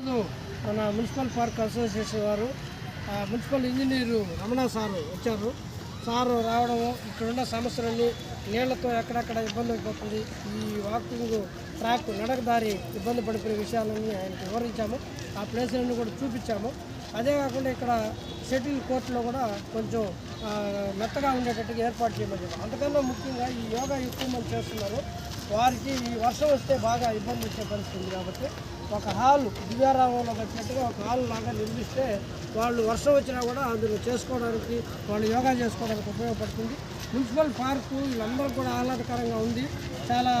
ఈరోజు మన municipal park association వారు ఆ, మున్సిపల్ ఇంజనీరు రమణ సారు వచ్చారు. సారు రావడము ఇక్కడున్న సమస్యలన్నీ నీళ్ళతో ఎక్కడెక్కడ ఇబ్బంది అయిపోతుంది ఈ వాకింగ్ ట్రాక్ నడకదారి ఇబ్బంది పడిపోయే విషయాలన్నీ ఆయనకు వివరించాము. ఆ ప్లేసులన్నీ కూడా చూపించాము. అదే కాకుండా ఇక్కడ షటిల్ కోర్టులో కూడా కొంచెం మెత్తగా ఉండేటట్టుగా ఏర్పాటు చేయమని చెప్పాము. అంతకన్నా ముఖ్యంగా ఈ యోగా ఎక్కువ మంది చేస్తున్నారు వారికి ఈ వర్షం వస్తే బాగా ఇబ్బంది వచ్చే పరిస్థితి కాబట్టి ఒక హాల్ దివ్యారామంలో వచ్చినట్టుగా ఒక హాల్ లాగా నిర్మిస్తే వాళ్ళు వర్షం వచ్చినా కూడా అందులో చేసుకోవడానికి వాళ్ళు యోగా చేసుకోవడానికి ఉపయోగపడుతుంది మున్సిపల్ పార్కు వీళ్ళందరూ కూడా ఆహ్లాదకరంగా ఉంది. చాలా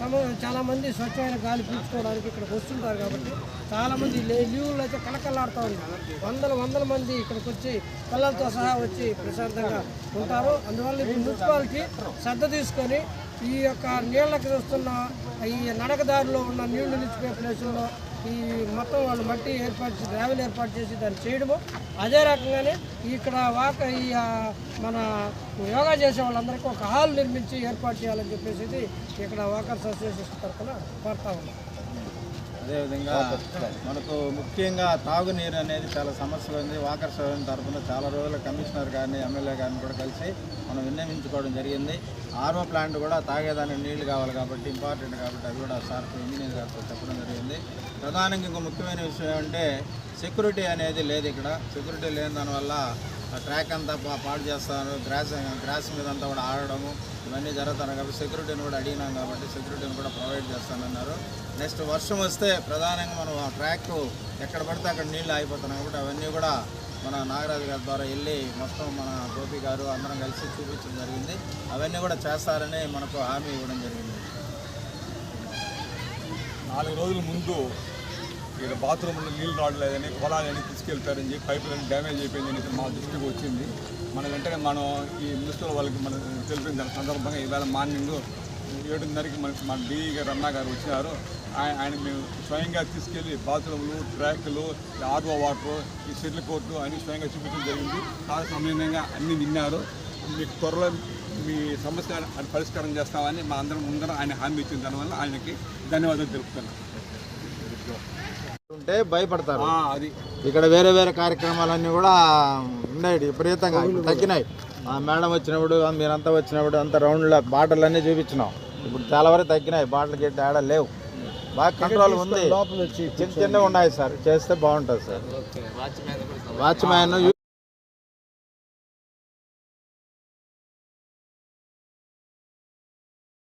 సమ చాలామంది స్వచ్ఛమైన గాలి పీల్చుకోవడానికి ఇక్కడికి వస్తుంటారు కాబట్టి చాలామంది లే లీవులు అయితే కలకల్లాడుతూ ఉన్నారు. వందల వందల మంది ఇక్కడికి వచ్చి పిల్లలతో సహా వచ్చి ప్రశాంతంగా ఉంటారు. అందువల్ల ఇప్పుడు మున్సిపాలిటీ శ్రద్ధ తీసుకొని ఈ యొక్క నీళ్ళకి వస్తున్న ఈ నడకదారిలో ఉన్న నీళ్ళు నిలిచిపోయే ప్లేసుల్లో ఈ మొత్తం వాళ్ళు మట్టి ఏర్పాటు చేసి గ్రావెల్ ఏర్పాటు చేసి దాన్ని చేయడము. అదే రకంగానే ఇక్కడ వాక ఈ మన యోగా చేసే వాళ్ళందరికీ ఒక హాల్ నిర్మించి ఏర్పాటు చేయాలని చెప్పేసి ఇక్కడ వాకర్స్ అసోసియేషన్ తరఫున కోరుతా ఉన్నాం. అదేవిధంగా మనకు ముఖ్యంగా తాగునీరు అనేది చాలా సమస్యలు ఉంది. వాకర్ తరఫున చాలా రోజులు కమిషనర్ గారిని ఎమ్మెల్యే గారిని కూడా కలిసి మనం విన్నవించుకోవడం జరిగింది. ఆర్ఓ ప్లాంట్ కూడా తాగేదానికి నీళ్ళు కావాలి కాబట్టి ఇంపార్టెంట్ కాబట్టి అది కూడా సార్ ఇంజనీర్ గారితో చెప్పడం జరిగింది. ప్రధానంగా ఇంకో ముఖ్యమైన విషయం అంటే సెక్యూరిటీ అనేది లేదు ఇక్కడ. సెక్యూరిటీ లేని దానివల్ల ట్రాక్ అంతా పాడు చేస్తారు. గ్రాస్ గ్రాస్ మీద అంతా కూడా ఆడడము ఇవన్నీ జరుగుతాయి కాబట్టి సెక్యూరిటీని కూడా అడిగినాం కాబట్టి సెక్యూరిటీని కూడా ప్రొవైడ్ చేస్తానన్నారు. నెక్స్ట్ వర్షం వస్తే ప్రధానంగా మనం ఆ ట్రాక్ ఎక్కడ పడితే అక్కడ నీళ్ళు ఆగిపోతున్నాయి కాబట్టి అవన్నీ కూడా మన నాగరాజు గారి ద్వారా వెళ్ళి మొత్తం మన గోపి గారు అందరం కలిసి చూపించడం జరిగింది. అవన్నీ కూడా చేస్తారని మనకు హామీ ఇవ్వడం జరిగింది. నాలుగు రోజుల ముందు ఇక్కడ బాత్రూంలో నీళ్ళు రావట్లేదని పొలాలని తీసుకెళ్తారని చెప్పి పైపులను డ్యామేజ్ అయిపోయిందని మా దృష్టికి వచ్చింది. మన వెంటనే మనం ఈ మున్సిపల్ వాళ్ళకి మనం తెలిపిన దాని సందర్భంగా ఈవేళ మార్నింగ్ ఏడున్నరకి మనకి మన డిఈ గారు అన్నా గారు వచ్చినారు. ఆయన ఆయన మేము స్వయంగా తీసుకెళ్ళి బాత్రూమ్లు ట్రాక్లు ఆర్ఓ వాటర్ ఈ షెడ్ల కోర్టు అన్ని స్వయంగా చూపించడం జరిగింది. కాల సమయంగా అన్ని విన్నారు మీకు త్వరలో మీ సమస్య పరిష్కారం చేస్తామని మా అందరం ముందర ఆయన హామీ ఇచ్చిన దానివల్ల ఆయనకి ధన్యవాదాలు తెలుపుతున్నాను ఉంటే భయపడతారు. అది. ఇక్కడ వేరే వేరే కార్యక్రమాలన్నీ కూడా ఉన్నాయి విపరీతంగా తగ్గినాయి. ఆ మేడం వచ్చినప్పుడు మీరంతా వచ్చినప్పుడు అంత రౌండ్లో బాటలు అన్నీ చూపించినాం. ఇప్పుడు చాలా వరకు తగ్గినాయి బాటలు గట్టి ఆడ లేవు. బాగా కంట్రోల్ ఉంది. చిన్న చిన్నవి ఉన్నాయి సార్ చేస్తే బాగుంటుంది సార్. వాచ్మ్యాన్